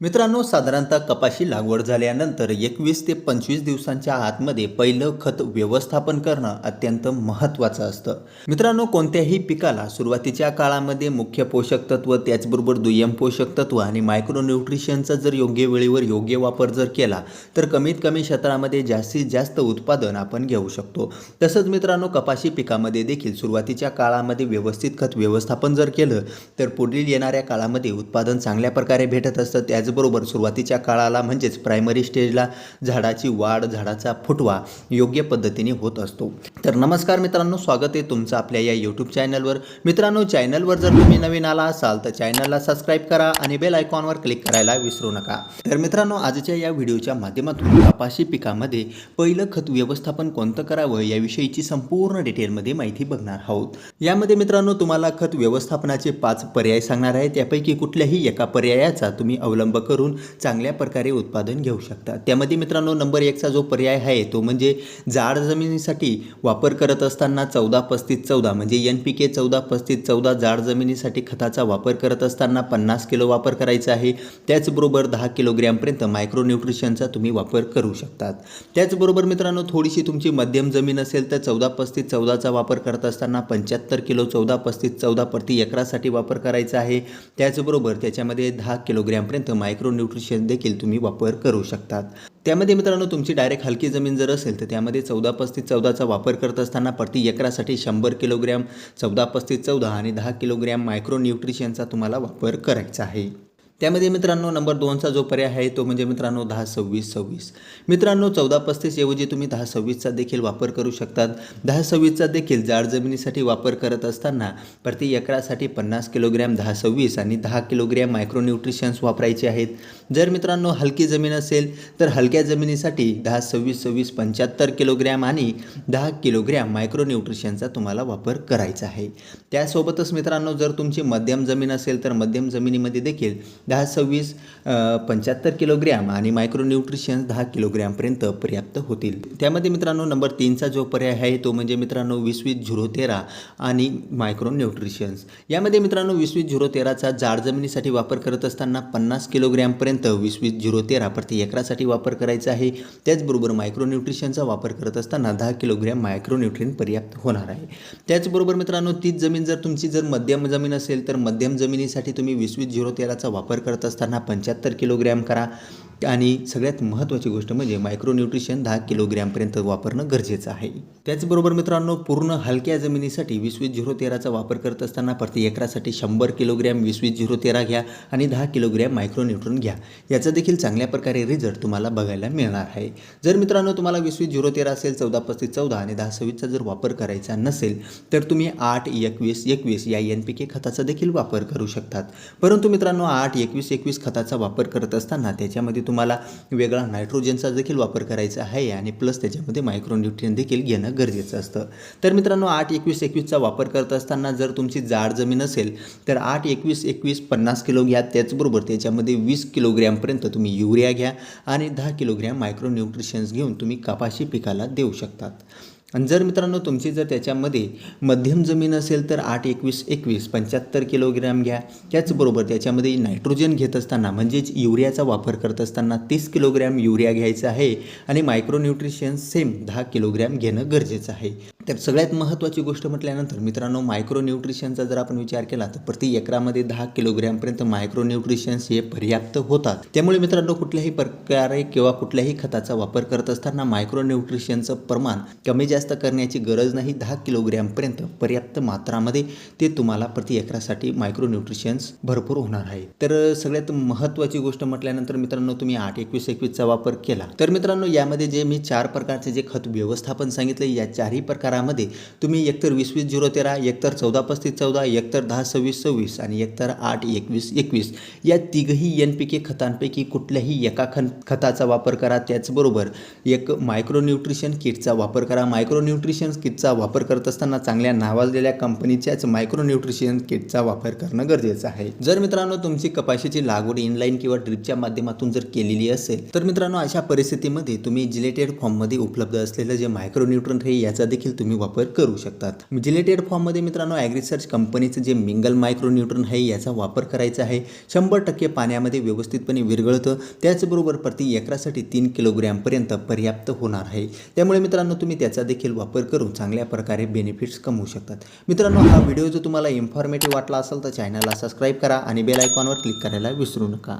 मित्रांनो साधारणतः कपाशी लागवड झाल्यानंतर एकवीस ते पंचवीस दिवसांच्या आतमध्ये पहिलं खत व्यवस्थापन करणं अत्यंत महत्त्वाचं असतं. मित्रांनो कोणत्याही पिकाला सुरुवातीच्या काळामध्ये मुख्य पोषक तत्व त्याचबरोबर दुय्यम पोषक तत्व आणि मायक्रोन्यूट्रिशनचा जर योग्य वेळेवर योग्य वापर जर केला तर कमीत कमी क्षेत्रामध्ये जास्तीत जास्त उत्पादन आपण घेऊ शकतो. तसंच मित्रांनो कपाशी पिकामध्ये देखील सुरुवातीच्या काळामध्ये व्यवस्थित खत व्यवस्थापन जर केलं तर पुढील येणाऱ्या काळामध्ये उत्पादन चांगल्या प्रकारे भेटत असतं. त्याचबरोबर सुरुवातीच्या काळाला म्हणजेच प्रायमरी स्टेजला झाडाची वाढ झाडाचा फुटवा योग्य पद्धतीने होत असतो. तर नमस्कार मित्रांनो स्वागत आहे तुमचं आपल्या या यूट्यूब चॅनलवर मित्रांनो चॅनलवर जर तुम्ही नवीन आला असाल तर चॅनलला सबस्क्राईब करा आणि बेल आयकॉनवर क्लिक करायला विसरू नका. तर मित्रांनो आजच्या या व्हिडिओच्या माध्यमातून कपाशी पिकामध्ये पहिलं खत व्यवस्थापन कोणतं करावं याविषयीची संपूर्ण डिटेलमध्ये माहिती बघणार आहोत. यामध्ये मित्रांनो तुम्हाला खत व्यवस्थापनाचे पाच पर्याय सांगणार आहे त्यापैकी कुठल्याही एका पर्यायाचा तुम्ही अवलंब करून चांगल्या प्रकारे उत्पादन घेऊ शकता. त्यामध्ये मित्रांनो नंबर एकचा जो पर्याय आहे तो म्हणजे जाड जमिनीसाठी वापर करत असताना चौदा पस्तीस चौदा म्हणजे एन पी के चौदा पस्तीस चौदा जाड जमिनीसाठी खताचा वापर करत असताना पन्नास किलो वापर करायचा आहे. त्याचबरोबर दहा किलोग्रॅमपर्यंत मायक्रोन्यूट्रिशनचा तुम्ही वापर करू शकतात. त्याचबरोबर मित्रांनो थोडीशी तुमची मध्यम जमीन असेल तर चौदा पस्तीस चौदाचा वापर करत असताना पंच्याहत्तर किलो चौदा पस्तीस चौदा प्रति एकरासाठी वापर करायचा आहे. त्याचबरोबर त्याच्यामध्ये दहा किलोग्रॅमपर्यंत मायक्रोन्यूट्रिशन देखील तुम्ही वापर करू शकतात. त्यामध्ये मित्रांनो तुमची डायरेक्ट हलकी जमीन जर असेल तर त्यामध्ये चौदा पस्तीस चौदाचा वापर करत असताना प्रति एकरासाठी शंभर किलोग्रॅम चौदा पस्तीस चौदा आणि दहा किलोग्रॅम मायक्रोन्यूट्रिशनचा तुम्हाला वापर करायचा आहे. त्यामध्ये मित्रांनो नंबर दोनचा जो पर्याय आहे तो म्हणजे मित्रांनो दहा सव्वीस सव्वीस. मित्रांनो चौदा पस्तीस ऐवजी तुम्ही दहा सव्वीसचा देखील वापर करू शकतात. दहा सव्वीसचा देखील जाड जमिनीसाठी वापर करत असताना प्रति एकरासाठी पन्नास किलोग्रॅम दहा सव्वीस आणि दहा किलोग्रॅम मायक्रोन्यूट्रिशन्स वापरायचे आहेत. जर मित्रांनो हलकी जमीन असेल तर हलक्या जमिनीसाठी दहा सव्वीस सव्वीस पंच्याहत्तर किलोग्रॅम आणि दहा किलोग्रॅम मायक्रोन्यूट्रिशनचा तुम्हाला वापर करायचा आहे. त्यासोबतच मित्रांनो जर तुमची मध्यम जमीन असेल तर मध्यम जमिनीमध्ये देखील दहा सव्वीस पंच्याहत्तर किलोग्रॅम आणि मायक्रोन्यूट्रिशन्स दहा किलोग्रॅमपर्यंत पर्याप्त होतील. त्यामध्ये मित्रांनो नंबर तीनचा जो पर्याय आहे तो म्हणजे मित्रांनो वीस वीस झिरो तेरा आणि मायक्रोन्यूट्रिशन्स यामध्ये मित्रांनो वीस वीस झिरो तेराचा जाड जमिनीसाठी वापर करत असताना पन्नास किलोग्रॅमपर्यंत वीस वीस झिरो तेरा प्रति एकरासाठी वापर करायचा आहे. त्याचबरोबर मायक्रोन्यूट्रिशनचा वापर करत असताना दहा किलोग्रॅम मायक्रोन्यूट्रिन पर्याप्त होणार आहे. त्याचबरोबर मित्रांनो तीच जमीन जर तुमची जर मध्यम जमीन असेल तर मध्यम जमिनीसाठी तुम्ही वीस वीस झिरो तेराचा वापर करत असताना पंच्याहत्तर किलोग्रॅम करा. आणि सगळ्यात महत्त्वाची गोष्ट म्हणजे मायक्रोन्यूट्रिशन दहा किलोग्रॅमपर्यंत वापरणं गरजेचं आहे. त्याचबरोबर मित्रांनो पूर्ण हलक्या जमिनीसाठी वीस वीस झिरो तेराचा वापर करत असताना प्रति एकरासाठी शंभर किलोग्रॅम वीस वीस झिरो तेरा घ्या आणि दहा किलोग्रॅम मायक्रोन्यूट्रन घ्या. याचा देखील चांगल्या प्रकारे रिझल्ट तुम्हाला बघायला मिळणार आहे. जर मित्रांनो तुम्हाला वीस वीस झिरो तेरा असेल चौदा पस्तीस चौदा आणि दहा सव्वीसचा जर वापर करायचा नसेल तर तुम्ही आठ एकवीस एकवीस या एन पी के खताचा देखील वापर करू शकतात. परंतु मित्रांनो आठ एकवीस एकवीस खताचा वापर करत असताना त्याच्यामध्ये तुम्हाला वेगळा नायट्रोजनचा देखील वापर करायचा आहे आणि प्लस त्याच्यामध्ये मायक्रोन्यूट्रियन देखील घेणं गरजेचं असतं. तर मित्रांनो आठ एकवीस एकवीसचा वापर करत असताना जर तुमची जाड जमीन असेल तर आठ एकवीस एकवीस पन्नास किलो घ्या. त्याचबरोबर त्याच्यामध्ये वीस किलोग्रॅमपर्यंत तुम्ही युरिया घ्या आणि दहा किलोग्रॅम मायक्रोन्यूट्रिशन्स घेऊन तुम्ही कपाशी पिकाला देऊ शकतात. आणि जर मित्रांनो तुमची जर त्याच्यामध्ये मध्यम जमीन असेल तर आठ एकवीस एकवीस पंच्याहत्तर किलोग्रॅम घ्या. त्याचबरोबर त्याच्यामध्ये नायट्रोजन घेत असताना म्हणजेच युरियाचा वापर करत असताना तीस किलोग्रॅम युरिया घ्यायचा आहे आणि मायक्रोन्यूट्रिशन सेम दहा किलोग्रॅम घेणं गरजेचं आहे. तर सगळ्यात महत्त्वाची गोष्ट म्हटल्यानंतर मित्रांनो मायक्रो न्यूट्रिशनचा जर आपण विचार केला तर प्रति एकरामध्ये दहा किलोग्रॅमपर्यंत मायक्रो न्यूट्रिशन्स हे पर्याप्त होतात. त्यामुळे मित्रांनो कुठल्याही प्रकारे किंवा कुठल्याही खताचा वापर करत असताना मायक्रो न्यूट्रिशनचं प्रमाण कमी जास्त करण्याची गरज नाही. दहा किलोग्रॅमपर्यंत पर्याप्त मात्रामध्ये ते तुम्हाला प्रति एकरासाठी मायक्रो न्यूट्रिशन्स भरपूर होणार आहे. तर सगळ्यात महत्त्वाची गोष्ट म्हटल्यानंतर मित्रांनो तुम्ही आठ एकवीस एकवीसचा वापर केला. तर मित्रांनो यामध्ये जे मी चार प्रकारचे जे खत व्यवस्थापन सांगितलं या चारही प्रकार बारामध्ये. तुम्ही एकतर वीस वीस झिरो तेरा एकतर चौदा पस्तीस चौदा एकतर दहा सव्वीस सव्वीस आणि एकतर आठ एकवीस एकवीस. या तिघही एन पी के खतांपैकी कुठल्याही एका खन खताचा वापर करा. त्याचबरोबर एक मायक्रोन्यूट्रिशन किटचा वापर करा. मायक्रोन्यूट्रिशन किटचा वापर करत असताना चांगल्या नावाजलेल्या कंपनीच्याच मायक्रोन्यूट्रिशन किटचा वापर करणं गरजेचं आहे. जर मित्रांनो तुमची कपाशीची लागवड इनलाईन किंवा ड्रिपच्या माध्यमातून जर केलेली असेल तर मित्रांनो अशा परिस्थितीमध्ये तुम्ही जिलेटेड फॉर्ममध्ये उपलब्ध असलेलं जे मायक्रोन्यूट्रन हे याचा देखील तुम्ही तुम्ही वापर करू शकतात. जिलेटेड फॉर्ममध्ये मित्रांनो ॲग्रिसर्च कंपनीचं जे मिंगल मायक्रो न्यूट्रन आहे याचा वापर करायचा आहे. शंभर टक्के पाण्यामध्ये व्यवस्थितपणे विरघळतं. त्याचबरोबर प्रति एकरासाठी तीन किलोग्रॅमपर्यंत पर्याप्त होणार आहे. त्यामुळे मित्रांनो तुम्ही त्याचा देखील वापर करून चांगल्या प्रकारे बेनिफिट्स कमवू शकतात. मित्रांनो हा व्हिडिओ जर तुम्हाला इन्फॉर्मेटिव्ह वाटला असेल तर चॅनलला सबस्क्राईब करा आणि बेल आयकॉनवर क्लिक करायला विसरू नका.